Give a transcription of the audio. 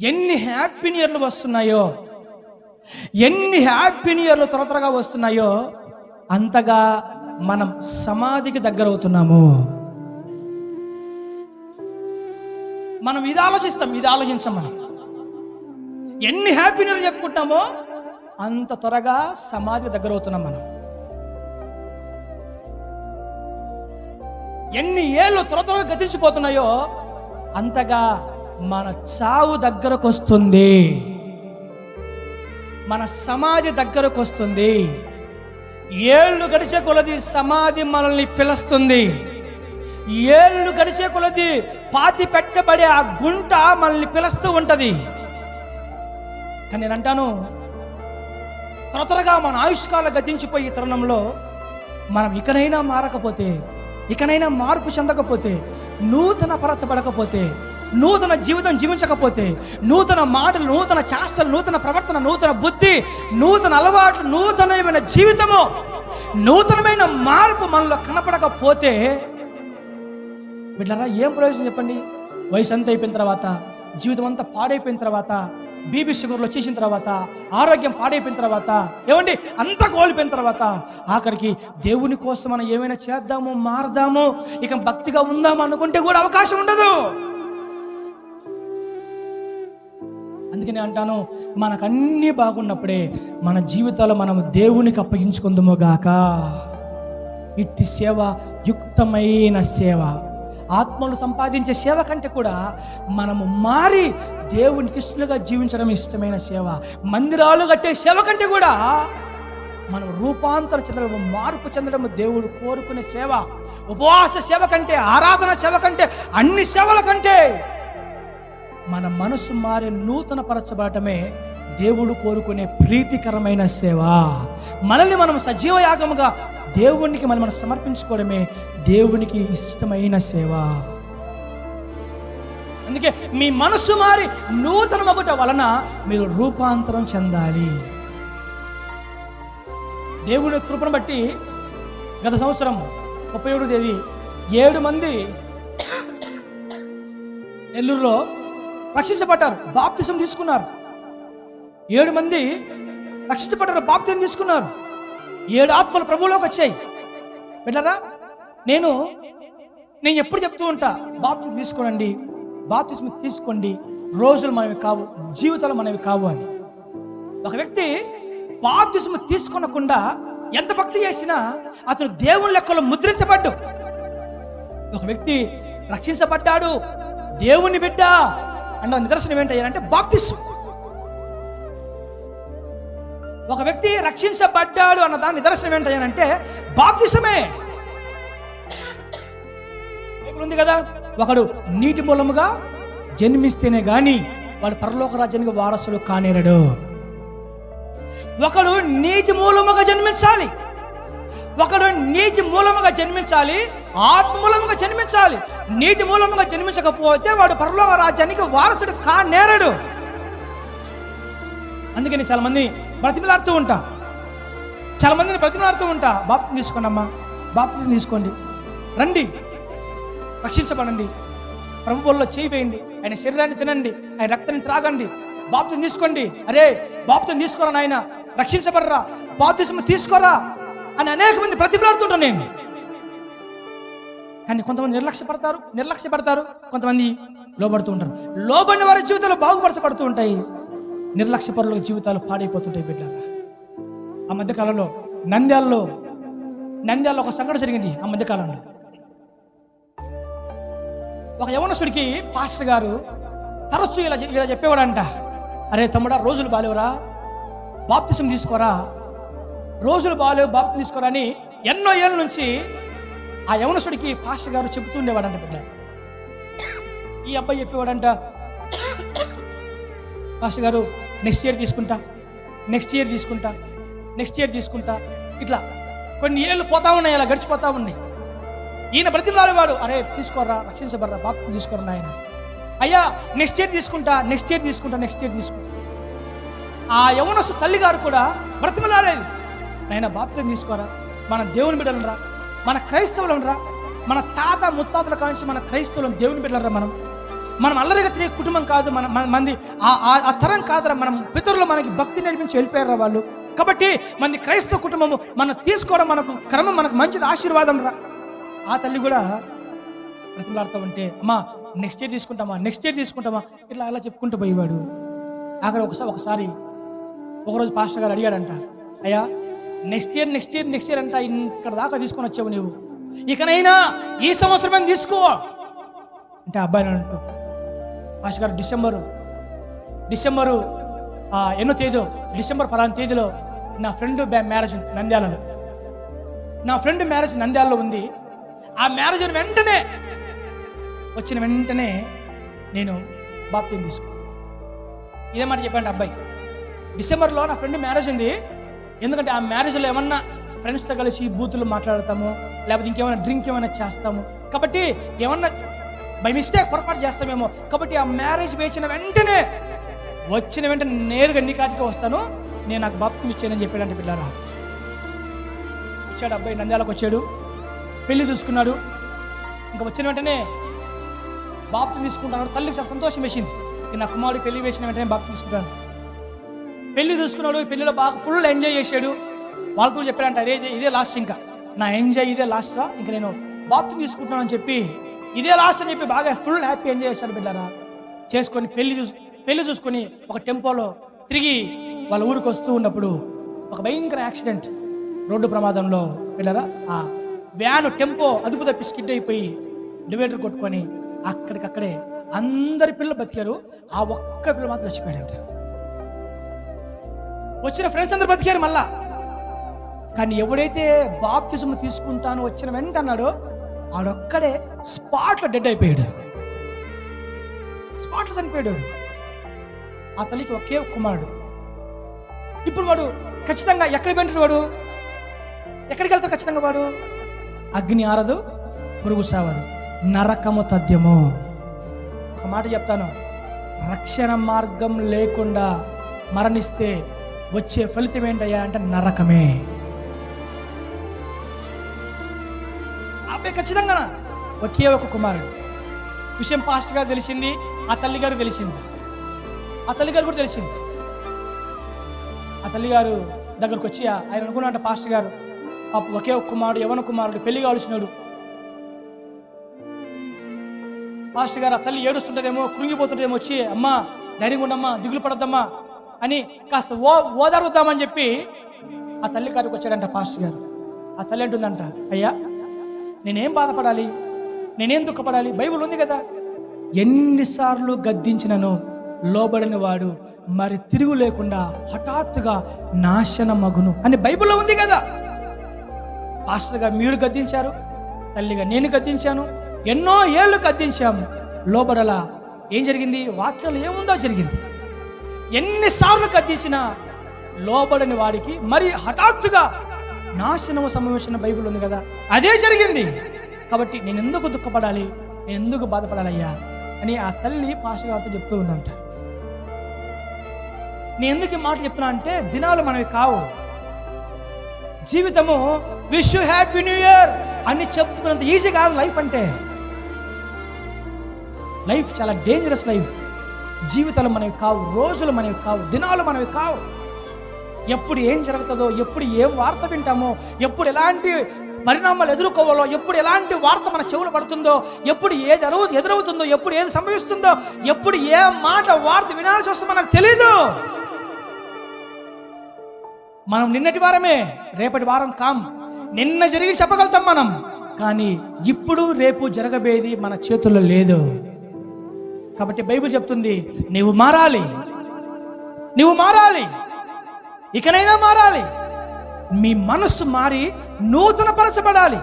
ఎన్ని హ్యాపీ ఇయర్లు వస్తున్నాయో? ఎన్ని హ్యాపీ ఇయర్లు త్వర త్వరగా వస్తున్నాయో? అంతగా మనం సమాధికి దగ్గర అవుతున్నాము మనం ఇది ఆలోచిస్తాం ఇది ఆలోచించాం మనం. ఎన్ని హ్యాపీ న్యూ ఇయర్ చెప్పుకుంటామో అంత త్వరగా సమాధికి దగ్గర అవుతున్నాం మనం. ఎన్ని ఏళ్ళు త్వర త్వరగా గతించిపోతున్నాయో అంతగా మన చావు దగ్గరకు వస్తుంది మన సమాధి దగ్గరకు వస్తుంది ఏళ్ళు గడిచే కొలది సమాధి మనల్ని పిలుస్తుంది. ఏళ్ళు గడిచే కొలది పాతి పెట్టబడే ఆ గుంట మనల్ని పిలుస్తూ ఉంటుంది. కానీ నేను అంటాను త్వర త్వరగా మన ఆయుష్కాలం గతించిపోయే తరుణంలో మనం ఇకనైనా మారకపోతే ఇకనైనా మార్పు చెందకపోతే నూతన పరచబడకపోతే నూతన జీవితం జీవించకపోతే నూతన మాటలు నూతన చేష్టలు నూతన ప్రవర్తన నూతన బుద్ధి నూతన అలవాట్లు నూతనమైన జీవితము నూతనమైన మార్పు మనలో కనపడకపోతే వీళ్ళరా ఏం ప్రయోజనం చెప్పండి? వయసు అంత అయిపోయిన తర్వాత జీవితం అంతా పాడైపోయిన తర్వాత బీపీ షుగర్లో చేసిన తర్వాత ఆరోగ్యం పాడైపోయిన తర్వాత ఏమండి? అంతా కోల్పోయిన తర్వాత ఆఖరికి దేవుని కోసం మనం ఏమైనా చేద్దాము మారదాము ఇక భక్తిగా ఉందాము అనుకుంటే కూడా అవకాశం ఉండదు. అందుకని అంటాను మనకన్నీ బాగున్నప్పుడే మన జీవితాలు మనం దేవునికి అప్పగించుకుందాము గాక. ఇట్టి సేవ యుక్తమైన సేవ. ఆత్మలు సంపాదించే సేవ కంటే కూడా మనము మారి దేవునికి ఇష్టలుగా జీవించడం ఇష్టమైన సేవ. మందిరాలు కట్టే సేవ కంటే కూడా మనం రూపాంతరం చెందడం మార్పు చెందడం దేవుడు కోరుకునే సేవ. ఉపవాస సేవ కంటే ఆరాధన సేవ కంటే అన్ని సేవల కంటే మన మనసు మారి నూతన పరచబడటమే దేవుడు కోరుకునే ప్రీతికరమైన సేవ. మనల్ని మనం సజీవ యాగముగా దేవునికి మనం మనం సమర్పించుకోవడమే దేవునికి ఇష్టమైన సేవ. అందుకే మీ మనసు మారి నూతన ఒకట వలన మీరు రూపాంతరం చెందాలి. దేవుని కృపను బట్టి గత సంవత్సరం ముప్పై ఏడు తేదీ ఏడు మంది నెల్లూరులో రక్షించబడ్డారు బాప్తిసం తీసుకున్నారు. ఏడు మంది రక్షించబడ్డారు బాప్తిసం తీసుకున్నారు. ఏడు ఆత్మలు ప్రభువులోకి వచ్చాయి. వెళ్ళరా నేను నేను ఎప్పుడు చెప్తూ ఉంటా బాప్తిసం తీసుకోండి బాప్తిసం తీసుకోండి రోజులు మనవి కావు జీవితాలు మనవి కావు అని. ఒక వ్యక్తి బాప్తిసం తీసుకొనకుండా ఎంత భక్తి చేసినా అతను దేవుని లెక్కలో ముద్రించబడ్డు. ఒక వ్యక్తి రక్షించబడ్డాడు దేవుని బిడ్డ అండ్ నిదర్శనం ఏంటంటే బాప్తిసం ఒక వ్యక్తి రక్షించబడ్డాడు అన్న దాని నిదర్శనం ఏంటంటే బాప్తిసమే. ఉంది కదా ఒకడు నీటి మూలముగా జన్మిస్తేనే గాని వాడు పరలోక రాజ్యానికి వారసులు కానేరడు. ఒకడు నీటి మూలముగా జన్మించాలి. ఒకడు నీటి మూలముగా జన్మించాలి ఆత్మ మూలముగా జన్మించాలి. నీటి మూలముగా జన్మించకపోతే వాడు పరలోక రాజ్యానికి వారసుడు కానేరడు అందుకని చాలా మంది బ్రతిమలాడుతూ ఉంటా. చాలా మందిని బ్రతిమలాడుతూ ఉంటా. బాప్తిని తీసుకోండి అమ్మా బాప్తిని తీసుకోండి. రండి. రక్షించబడండి. ప్రభువుల్లో చేయి వేయండి. ఆయన శరీరాన్ని తినండి. ఆయన రక్తాన్ని త్రాగండి. బాప్తిని తీసుకోండి. అరే బాప్తిని తీసుకోరా నాయన? రక్షించబడరా? బాప్తిసం తీసుకోరా? అని అనేక మంది బ్రతిమలాడుతుంటాను నేను. కానీ కొంతమంది నిర్లక్ష్యపడతారు నిర్లక్ష్యపడతారు కొంతమంది లోబడుతూ ఉంటారు. లోబడిన వారి జీవితాలు బాగుపరచబడుతూ ఉంటాయి. నిర్లక్ష్యపరుల జీవితాలు పాడైపోతుంటాయి బిడ్డలారా ఆ మధ్యకాలంలో నంద్యాలలో నంద్యాలలో ఒక సంఘటన జరిగింది ఆ మధ్యకాలంలో. ఒక యవనసుడికి పాస్టర్ గారు తరచు ఇలా ఇలా చెప్పేవాడంట. అరే తమ్ముడా రోజులు బాలేవురా. బాప్తిసం తీసుకోరా. రోజులు బాగాలేవు బాప్తిసం తీసుకోరా అని ఎన్నో ఏళ్ళ నుంచి ఆ యవనసుడికి పాస్టర్ గారు చెబుతూ ఉండేవాడంట బిడ్డ. ఈ అబ్బాయి చెప్పేవాడంట పాస్టర్ గారు నెక్స్ట్ ఇయర్ తీసుకుంటా నెక్స్ట్ ఇయర్ తీసుకుంటా నెక్స్ట్ ఇయర్ తీసుకుంటా. ఇట్లా కొన్ని ఏళ్ళు పోతా ఉన్నాయి అలా గడిచిపోతా ఉన్నాయి. ఈయన బ్రతిమలాడేవాడు అరే తీసుకోర్రా రక్షించబడరా బాప్తి తీసుకోరా ఆయన అయ్యా నెక్స్ట్ ఇయర్ తీసుకుంటా నెక్స్ట్ ఇయర్ తీసుకుంటా నెక్స్ట్ ఇయర్ తీసుకుంటా. ఆ యవనసు తల్లి గారు కూడా బ్రతిమలాడేది. నాయన బాప్తిని తీసుకోరా. మన దేవుని బిడ్డలరా. మన క్రైస్తవులంరా. మన తాత ముత్తాతల కానించి మన క్రైస్తవులం దేవుని బిడ్డలరా మనం. మనం అల్లరిగా తిరిగే కుటుంబం కాదు మన మంది ఆ- ఆ తరం కాదురా మనం. పితరులు మనకి భక్తి నేర్పించి వెళ్ళిపోయారా వాళ్ళు. కాబట్టి మంది క్రైస్తవ కుటుంబము మనం తీసుకోవడం మనకు క్రమం మనకు మంచిది ఆశీర్వాదం రా ఆ తల్లి కూడా బ్రతిమలాడుతూ ఉంటే అమ్మా నెక్స్ట్ ఇయర్ తీసుకుంటామా నెక్స్ట్ ఇయర్ తీసుకుంటామా? ఇట్లా అలా చెప్పుకుంటూ పోయేవాడు. ఆఖరి ఒకసారి ఒకసారి ఒకరోజు పాస్టర్ గారు అడిగాడంట అయ్యా next year next year next year అంట ఇక్కడ దాకా తీసుకొని వచ్చావు నీవు. ఇకనైనా ఈ సంవత్సరమే తీసుకో. అంటే అబ్బాయిని అంటూ. ఆశ గారు డిసెంబరు డిసెంబరు ఎన్నో తేదీ డిసెంబర్ పలానా తేదీలో నా ఫ్రెండ్ మ్యారేజ్ నంద్యాలలో. నా ఫ్రెండ్ మ్యారేజ్ నంద్యాలలో ఉంది. ఆ మ్యారేజ్ వెంటనే వచ్చిన వెంటనే నేను బాప్తీని తీసుకున్నాను ఇదే మాట చెప్పండి అబ్బాయి. డిసెంబర్లో నా ఫ్రెండ్ మ్యారేజ్ ఉంది. ఎందుకంటే ఆ మ్యారేజ్లో ఏమన్నా ఫ్రెండ్స్తో కలిసి బూతులు మాట్లాడతాము లేకపోతే ఇంకేమైనా డ్రింక్ ఏమైనా చేస్తాము. కాబట్టి ఏమన్నా బై మిస్టేక్ పొరపాటు చేస్తామేమో. కాబట్టి ఆ మ్యారేజ్ వేచిన వెంటనే వచ్చిన వెంటనే నేరుగా నీ కాటికి వస్తాను. నేను నాకు బాప్సం ఇచ్చానని చెప్పాడంటే పిల్లరా వచ్చాడు అబ్బాయి నంద్యాలకు వచ్చాడు. పెళ్ళి చూసుకున్నాడు. ఇంకా వచ్చిన వెంటనే బాప్తి తీసుకుంటాను. తల్లికి చాలా సంతోషం వేసింది. నా కుమారుడు పెళ్ళి వేసిన వెంటనే బాప్తి తీసుకుంటాను. పెళ్ళి చూసుకున్నాడు పెళ్ళిలో బాగా ఫుల్ ఎంజాయ్ చేశాడు. వాళ్ళతో చెప్పాడంట అరే ఇదే లాస్ట్ ఇంకా. నా ఎంజాయ్ ఇదే లాస్ట్ రా. ఇంకా నేను బాత్రూమ్ తీసుకుంటున్నానని చెప్పి ఇదే లాస్ట్ అని చెప్పి బాగా ఫుల్ హ్యాపీ ఎంజాయ్ చేశాడు బిడ్డారా. చేసుకొని పెళ్ళి చూసు పెళ్ళి చూసుకొని ఒక టెంపోలో తిరిగి వాళ్ళ ఊరికి వస్తూ ఉన్నప్పుడు ఒక భయంకర యాక్సిడెంట్ రోడ్డు ప్రమాదంలో వెళ్ళారా ఆ వ్యాన్ టెంపో అదుపు తప్పి స్కిడ్ అయిపోయి డివైడర్ కొట్టుకొని అక్కడికక్కడే అందరి పిల్లలు బతికారు. ఆ ఒక్క పిల్ల మాత్రం చచ్చిపోయాడంట. వచ్చిన ఫ్రెండ్స్ అందరు బ్రతికారు మళ్ళా. కానీ ఎవడైతే బాప్తిజం తీసుకుంటాను వచ్చిన వెంట అన్నాడో ఆడొక్కడే స్పాట్లో డెడ్ అయిపోయాడు. స్పాట్లో చనిపోయాడు. ఆ తల్లికి ఒకే కుమారుడు. ఇప్పుడు వాడు ఖచ్చితంగా ఎక్కడికి వెంటాడు వాడు? ఎక్కడికి వెళ్తాడు ఖచ్చితంగా వాడు? అగ్ని ఆరదు పురుగు సావదు నరకము తథ్యము. ఒక మాట చెప్తాను. రక్షణ మార్గం లేకుండా మరణిస్తే వచ్చే ఫలితం ఏంటయ్యా అంటే నరకమే. అబ్బాయి ఖచ్చితంగా ఒకే ఒక కుమారుడు. విషయం పాస్ట్ గారు తెలిసింది ఆ తల్లి గారు తెలిసింది. ఆ తల్లి గారు కూడా తెలిసింది. ఆ తల్లి గారు దగ్గరకు వచ్చి ఆ- ఆయన అనుకున్నాడు పాస్టర్ గారు పాప ఒకే ఒక కుమారుడు యవన కుమారుడు పెళ్ళి కావలసినాడు పాస్టర్ గారు ఆ తల్లి ఏడుస్తుంటదేమో కృంగిపోతుంటేమో వచ్చి అమ్మా ధైర్యంగా ఉండమ్మా దిగులు పడద్దమ్మా అని కాస్త ఓ ఓదారుద్దామని చెప్పి ఆ తల్లి గారికి వచ్చాడంట పాస్టర్ గారు. ఆ తల్లి అంటుందంట అయ్యా నేనేం బాధపడాలి? నేనేం దుఃఖపడాలి? బైబిల్ ఉంది కదా. ఎన్నిసార్లు గద్దించినను లోబడిన వాడు మరి తిరుగు లేకుండా హఠాత్తుగా నాశన మగును అని బైబిల్లో ఉంది కదా. పాస్టర్గా మీరు గద్దించారు తల్లిగా నేను గద్దించాను ఎన్నో ఏళ్ళు గద్దించాము. లోబడలా ఏం జరిగింది? వాక్యాలు ఏముందో జరిగింది? ఎన్నిసార్లు గద్దించినా లోబడని వాడికి మరి హఠాత్తుగా నాశనము సంభవించిన బైబిల్ ఉంది కదా అదే జరిగింది. కాబట్టి నేను ఎందుకు దుఃఖపడాలి? నేను ఎందుకు బాధపడాలయ్యా? అని ఆ తల్లి పాస్టర్ గారితో చెప్తూ ఉందంట. నేను ఎందుకు ఈ మాట చెప్తున్నా అంటే దినాలు మనవి కావు. జీవితము wish you happy new year అని చెప్పుకున్నంత ఈజీ కాదు లైఫ్ అంటే. లైఫ్ చాలా డేంజరస్ లైఫ్. జీవితాలు మనవి కావు రోజులు మనవి కావు దినాలు మనవి కావు. ఎప్పుడు ఏం జరుగుతుందో ఎప్పుడు ఏం వార్త వింటామో ఎప్పుడు ఎలాంటి పరిణామాలు ఎదుర్కోవాలో ఎప్పుడు ఎలాంటి వార్త మన చెవులు పడుతుందో ఎప్పుడు ఏది ఎదురు ఎదురవుతుందో ఎప్పుడు ఏది సంభవిస్తుందో ఎప్పుడు ఏ మాట వార్త వినాల్సి వస్తుందో మనకు తెలీదు. మనం నిన్నటి వారమే రేపటి వారం కాం. నిన్న జరిగి చెప్పగలుగుతాం మనం. కానీ ఇప్పుడు రేపు జరగబేది మన చేతుల్లో లేదు. కాబట్టి బైబిల్ చెప్తుంది నీవు మారాలి. నీవు మారాలి. ఇకనైనా మారాలి. మీ మనస్సు మారి నూతన పరచబడాలి